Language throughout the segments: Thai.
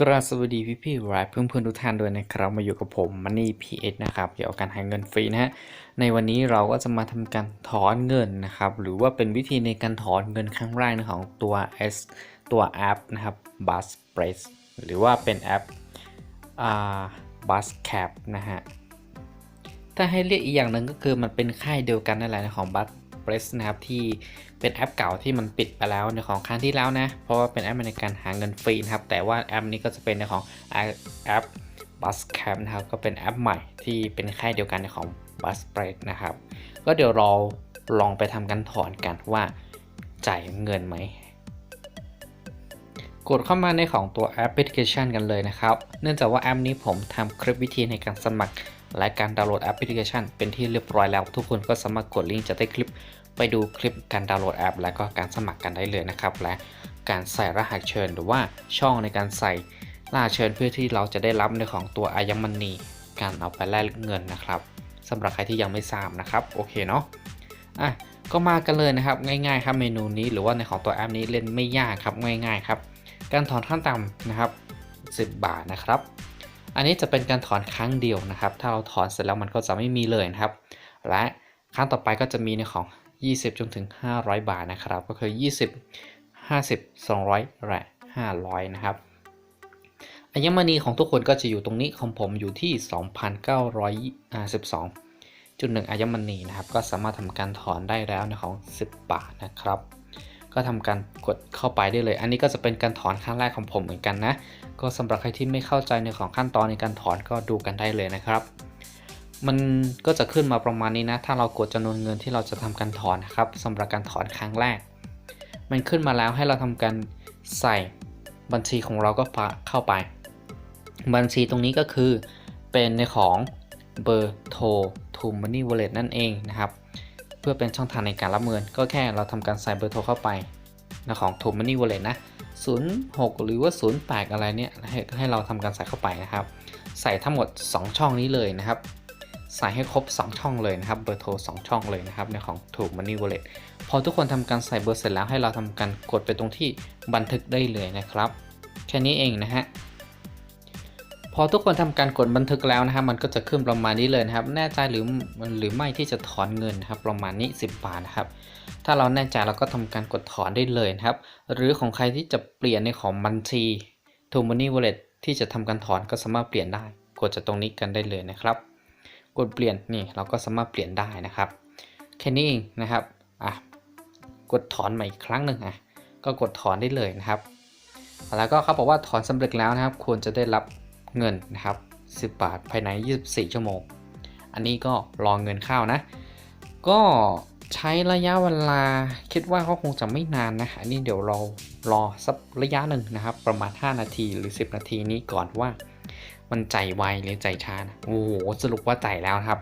กราบสวัสดีพี่พี่ๆรายเพื่อนเพื่อนๆทุกท่านด้วยนะครับ มาอยู่กับผมมันนี่พีเอนะครับเกี่ยวกับการหาเงินฟรีนะฮะในวันนี้เราก็จะมาทำการถอนเงินนะครับ หรือว่าเป็นวิธีในการถอนเงินครั้งแรกนะของตัว S ตัวแอปนะครับ Bus Press หรือว่าเป็นแอปอ่า Bus Cap นะฮะถ้าให้เรียกอีกอย่างหนึ่งก็คือมันเป็นค่ายเดียวกันนั่นแหละของ b u z p r e s s นะครับที่เป็นแอปเก่าที่มันปิดไปแล้วในของครั้งที่แล้วนะ เพราะว่าเป็นแอปในการหาเงินฟรีนะครับ แต่ว่าแอปนี้ก็จะเป็นในของแอป Buzzcamp นะครับ ก็เป็นแอปใหม่ที่เป็นค่ายเดียวกันในของ b u z p r e s s นะครับ ก็เดี๋ยวเราลองไปทำกันถอนกันว่าจ่ายเงินไหมกดเข้ามาในของตัวแอปพลิเคชันกันเลยนะครับ เนื่องจากว่าแอปนี้ผมทำคลิปวิธีในการสมัคร และการดาวน์โหลดแอปพลิเคชัน เป็นที่เรียบร้อยแล้ว ทุกคนก็สามารถกดลิงก์จากใต้คลิป ไปดูคลิปการดาวน์โหลดแอป และก็การสมัครกันได้เลยนะครับ และการใส่รหัสเชิญ หรือว่าช่องในการใส่รหัสเชิญเพื่อที่เราจะได้รับในของตัวอายัมมันนีการเอาไปแลกเงินนะครับสำหรับใครที่ยังไม่ทราบนะครับโอเคเนาะอะก็มากันเลยนะครับง่ายๆครับเมนูนี้หรือว่าในของตัวแอปนี้เล่นไม่ยากครับง่าย ๆ ครับ การถอนขั้นต่ำนะครับ 10 บาทนะครับ อันนี้จะเป็นการถอนครั้งเดียวนะครับ ถ้าเราถอนเสร็จแล้วมันก็จะไม่มีเลยนะครับ และครั้งต่อไปก็จะมีในของ 20 จนถึง 500 บาทนะครับ ก็คือ 20 50 200 และ 500 นะครับอัญมณีของทุกคนก็จะอยู่ตรงนี้ของผมอยู่ที่ 2,912จุดหนึ่งอัญมณีนะครับ ก็สามารถทำการถอนได้แล้วในของ 10 บาทนะครับ ก็ทำการกดเข้าไปได้เลย อันนี้ก็จะเป็นการถอนครั้งแรกของผมเหมือนกันนะ ก็สำหรับใครที่ไม่เข้าใจในของขั้นตอนในการถอนก็ดูกันได้เลยนะครับ มันก็จะขึ้นมาประมาณนี้นะ ถ้าเรากดจำนวนเงินที่เราจะทำการถอนนะครับสำหรับการถอนครั้งแรก มันขึ้นมาแล้วให้เราทำการใส่บัญชีของเราก็เข้าไป บัญชีตรงนี้ก็คือเป็นในของเบอร์โทร to money wallet นั่นเองนะครับ เพื่อเป็นช่องทางในการรับเงิน ก็แค่เราทำการใส่เบอร์โทรเข้าไปนะของ t o Money Wallet นะ 06 หรือว่า 08 อะไรเนี่ยให้ให้เราทำการใส่เข้าไปนะครับ ใส่ทั้งหมด 2 ช่องนี้เลยนะครับ ใส่ให้ครบ 2 ช่องเลยนะครับ เบอร์โทร 2 ช่องเลยนะครับ ในของ t o Money Wallet พอทุกคนทำการใส่เบอร์เสร็จแล้วให้เราทำการกดไปตรงที่บันทึกได้เลยนะครับ แค่นี้เองนะฮะ พอทุกคนทำการกดบันทึกแล้วนะครับ มันก็จะขึ้นประมาณนี้เลยนะครับ แน่ใจหรือหรือไม่ที่จะถอนเงินครับ ประมาณนี้ 10 บาทนะครับ ถ้าเราแน่ใจเราก็ทำการกดถอนได้เลยนะครับ หรือของใครที่จะเปลี่ยนในของบัญชี t o Money Wallet ที่จะทำการถอนก็สามารถเปลี่ยนได้ กดจากตรงนี้กันได้เลยนะครับ กดเปลี่ยนนี่เราก็สามารถเปลี่ยนได้นะครับแค่นี้เองนะครับอะกดถอนใหม่อีกครั้งหนึ่งอะก็กดถอนได้เลยนะครับ แล้วก็เขาบอกว่าถอนสำเร็จแล้วนะครับ ควรจะได้รับ เงินนะครับ 10 บาทภายใน 24 ชั่วโมง อันนี้ก็รอเงินเข้านะ ก็ใช้ระยะเวลาคิดว่าก็คงจะไม่นานนะ อันนี้เดี๋ยวเรารอสักระยะหนึ่งนะครับ ประมาณ 5 นาทีหรือ 10 นาทีนี้ก่อนว่า มันใจไวหรือใจช้านะโอ้โหสรุปว่าใจแล้วครับ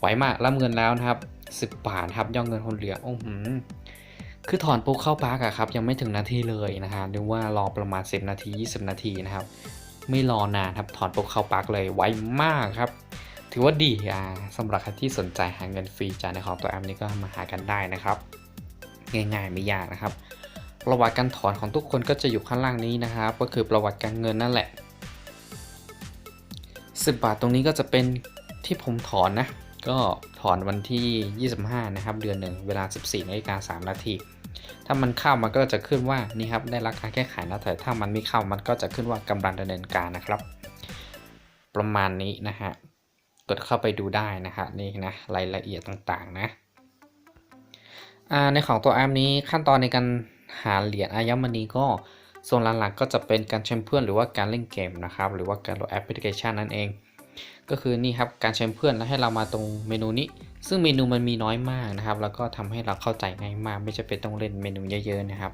ไวมากรับเงินแล้วนะครับ 10 บาทครับยอดเงินคนเหลือโอ้โหคือถอนปุ๊บเข้าปาร์กอะครับยังไม่ถึงนาทีเลยนะฮะหรือว่ารอประมาณ 10 นาที 20 นาทีนะครับ ไม่รอนานครับถอนปุ๊บเข้าปาร์กเลยไวมากครับ ถือว่าดีอ่าสำหรับใครที่สนใจหาเงินฟรีจากในของตัวแอปนี้ก็มาหากันได้นะครับ ง่ายๆไม่ยากนะครับ ประวัติการถอนของทุกคนก็จะอยู่ข้างล่างนี้นะครับ ก็คือประวัติการเงินนั่นแหละ 10 บาทตรงนี้ก็จะเป็นที่ผมถอนนะ ก็ถอนวันที่ 25 นะครับ เดือนหนึ่งเวลา 14นาฬิกา3นาที ถ้ามันเข้ามันก็จะขึ้นว่านี่ครับได้รับการแก้ไขนะแต่ถ้ามันไม่เข้ามันก็จะขึ้นว่ากำลังดำเนินการนะครับ ประมาณนี้นะฮะกดเข้าไปดูได้นะฮะนี่นะรายละเอียดต่างๆนะในของตัวแอปนี้ขั้นตอนในการหาเหรียญอายมณีก็ส่วนหลักๆก็จะเป็นการเชิญเพื่อนหรือว่าการเล่นเกมนะครับหรือว่าการโหลดแอปพลิเคชันนั่นเอง ก็คือนี่ครับการเชิญเพื่อนแล้วให้เรามาตรงเมนูนี้ ซึ่งเมนูมันมีน้อยมากนะครับ แล้วก็ทำให้เราเข้าใจง่ายมาก ไม่จะเป็นต้องเล่นเมนูเยอะๆนะครับ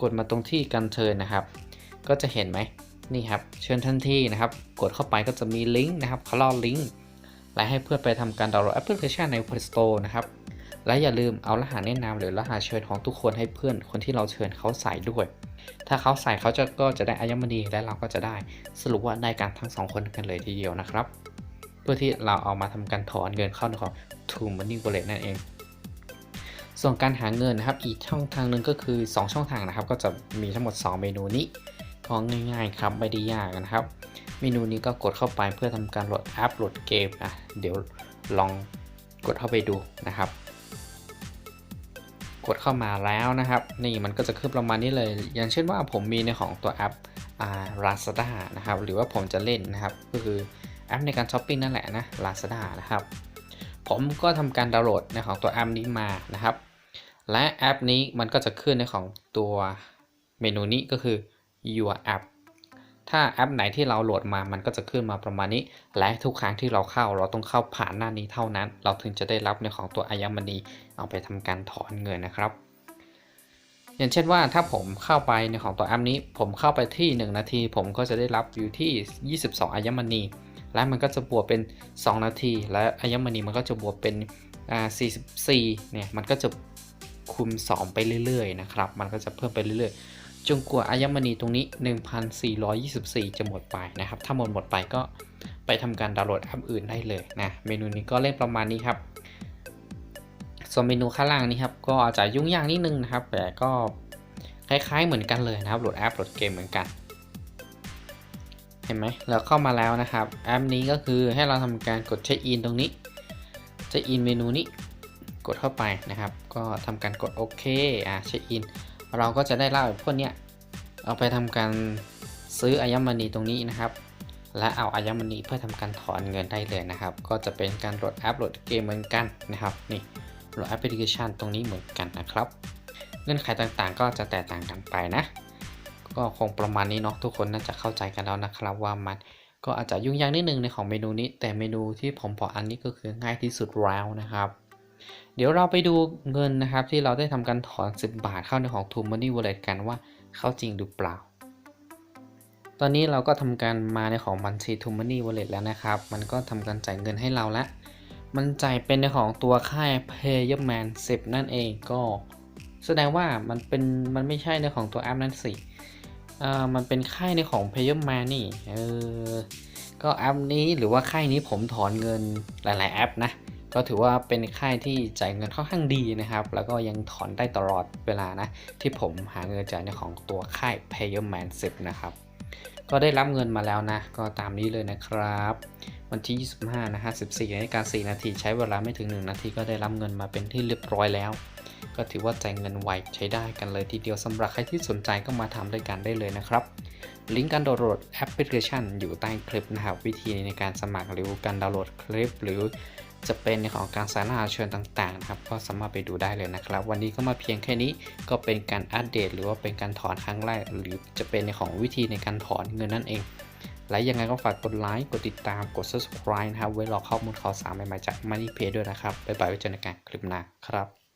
กดมาตรงที่การเชิญนะครับ ก็จะเห็นไหมนี่ครับ เชิญทันทีนะครับ กดเข้าไปก็จะมีลิงก์นะครับเขาล่อลิงก์และให้เพื่อนไปทำการดาวน์โหลดแอปพลิเคชันใน Play Store นะครับ และอย่าลืมเอารหัสแนะนำหรือรหัสเชิญของทุกคนให้เพื่อนคนที่เราเชิญเขาใส่ด้วย ถ้าเขาใส่เขาจะก็จะได้อายมณีและเราก็จะได้ สรุปว่าได้การทั้งสองคนกันเลยทีเดียวนะครับ พื่อที่เราเอามาทำการถอนเงินเข้าในของ True Money Wallet นั่นเอง ส่วนการหาเงินนะครับอีกช่องทางหนึ่งก็คือ 2 ช่องทางนะครับ ก็จะมีทั้งหมด 2 เมนูนี้ก็ง่ายๆครับไม่ได้ยากนะครับ เมนูนี้ก็กดเข้าไปเพื่อทำการโหลดแอปโหลดเกมอะเดี๋ยวลองกดเข้าไปดูนะครับ กดเข้ามาแล้วนะครับ นี่มันก็จะขึ้นประมาณนี้เลย อย่างเช่นว่าผมมีในของตัวแอปอา Lazada นะครับ หรือว่าผมจะเล่นนะครับ ก็คือ แอปในการช้อปปิ้งนั่นแหละนะ Lazada นะครับ ผมก็ทำการดาวน์โหลดในของตัวแอปนี้มานะครับ และแอปนี้มันก็จะขึ้นในของตัวเมนูนี้ก็คือ your app ถ้าแอปไหนที่เราโหลดมา มันก็จะขึ้นมาประมาณนี้ และทุกครั้งที่เราเข้า เราต้องเข้าผ่านหน้านี้เท่านั้น เราถึงจะได้รับในของตัวอายมณีเอาไปทำการถอนเงินนะครับ อย่างเช่นว่าถ้าผมเข้าไปในของตัวแอปนี้ ผมเข้าไปที่ 1 นาที ผมก็จะได้รับอยู่ที่ 22 อายมณี และมันก็จะบวกเป็น 2 นาที และอายมณีมันก็จะบวกเป็นอ่า44เนี่ยมันก็จะคูณ2 ไปเรื่อยๆนะครับ มันก็จะเพิ่มไปเรื่อยๆ จนกว่าอายมณีตรงนี้ 1,424 จะหมดไปนะครับ ถ้าหมดหมดไปก็ไปทำการดาวน์โหลดแอปอื่นได้เลยนะ เมนูนี้ก็เล่นประมาณนี้ครับ ส่วนเมนูข้างล่างนี้ครับ ก็อาจจะยุ่งยากนิดนึงนะครับ แต่ก็คล้ายๆเหมือนกันเลยนะครับ โหลดแอปโหลดเกมเหมือนกัน เห็นไหมเราเข้ามาแล้วนะครับแอปนี้ก็คือให้เราทำการกดเช็คอินตรงนี้เช็คอินเมนูนี้กดเข้าไปนะครับ ก็ทำการกดโอเคอะเช็คอินเราก็จะได้เล่าพวกเนี้ยเอาไปทำการซื้ออายมณีตรงนี้นะครับ และเอาอายมณีเพื่อทำการถอนเงินได้เลยนะครับ ก็จะเป็นการโหลดแอปโหลดเกมเหมือนกันนะครับนี่โหลดแอปพลิเคชันตรงนี้เหมือนกันนะครับ เงื่อนไขต่างๆ ก็จะแตกต่างกันไปนะ ก็คงประมาณนี้เนาะทุกคนน่าจะเข้าใจกันแล้วนะครับว่ามันก็อาจจะยุ่งยากนิดนึงในของเมนูนี้ แต่เมนูที่ผมบออันนี้ก็คือง่ายที่สุดแล้วนะครับ เดี๋ยวเราไปดูเงินนะครับที่เราได้ทำการถอน 10 บาทเข้าในของ t o Money Wallet กันว่าเข้าจริงหรือเปล่า ตอนนี้เราก็ทำการมาในของบัญชี t o Money Wallet แล้วนะครับ มันก็ทำการจ่ายเงินให้เราล้วมันจ่ายเป็นในของตัวค่าย Payerman 10 นั่นเองก็ แสดงว่ามันเป็นมันไม่ใช่ในของตัวแอปนั่นสิ อ่ามันเป็นค่ายในของ Payerman นี่เออก็แอปนี้หรือว่าค่ายนี้ผมถอนเงินหลาย ๆ แอปนะก็ถือว่าเป็นค่ายที่จ่ายเงินค่อนข้างดีนะครับ แล้วก็ยังถอนได้ตลอดเวลานะ ที่ผมหาเงินจากในของตัวค่าย Payerman 10 นะครับ ก็ได้รับเงินมาแล้วนะ ก็ตามนี้เลยนะครับ วันที่ 25 นะฮะ 14นาฬิกา4นาทีใช้เวลาไม่ถึง 1 นาทีก็ได้รับเงินมาเป็นที่เรียบร้อยแล้ว ก็ถือว่าจ่ายเงินไวใช้ได้กันเลยทีเดียวสำหรับใครที่สนใจก็มาทำด้วยกันได้เลยนะครับลิงก์การดาวน์โหลดแอปพลิเคชันอยู่ใต้คลิปนะครับวิธีในการสมัครหรือการดาวน์โหลดคลิป หรือจะเป็นในของการสานาเชิญต่างๆนะครับก็สามารถไปดูได้เลยนะครับ วันนี้ก็มาเพียงแค่นี้ก็เป็นการอัปเดต หรือว่าเป็นการถอนครั้งแรก หรือจะเป็นในของวิธีในการถอนเงินนั่นเอง และยังไงก็ฝากกดไลค์กดติดตามกด subscribe นะครับไว้รอข้อมูลข่าวสารใหม่ๆจาก Money Pay ด้วยนะครับบ๊ายบายไว้เจอกันคลิปหน้าครับ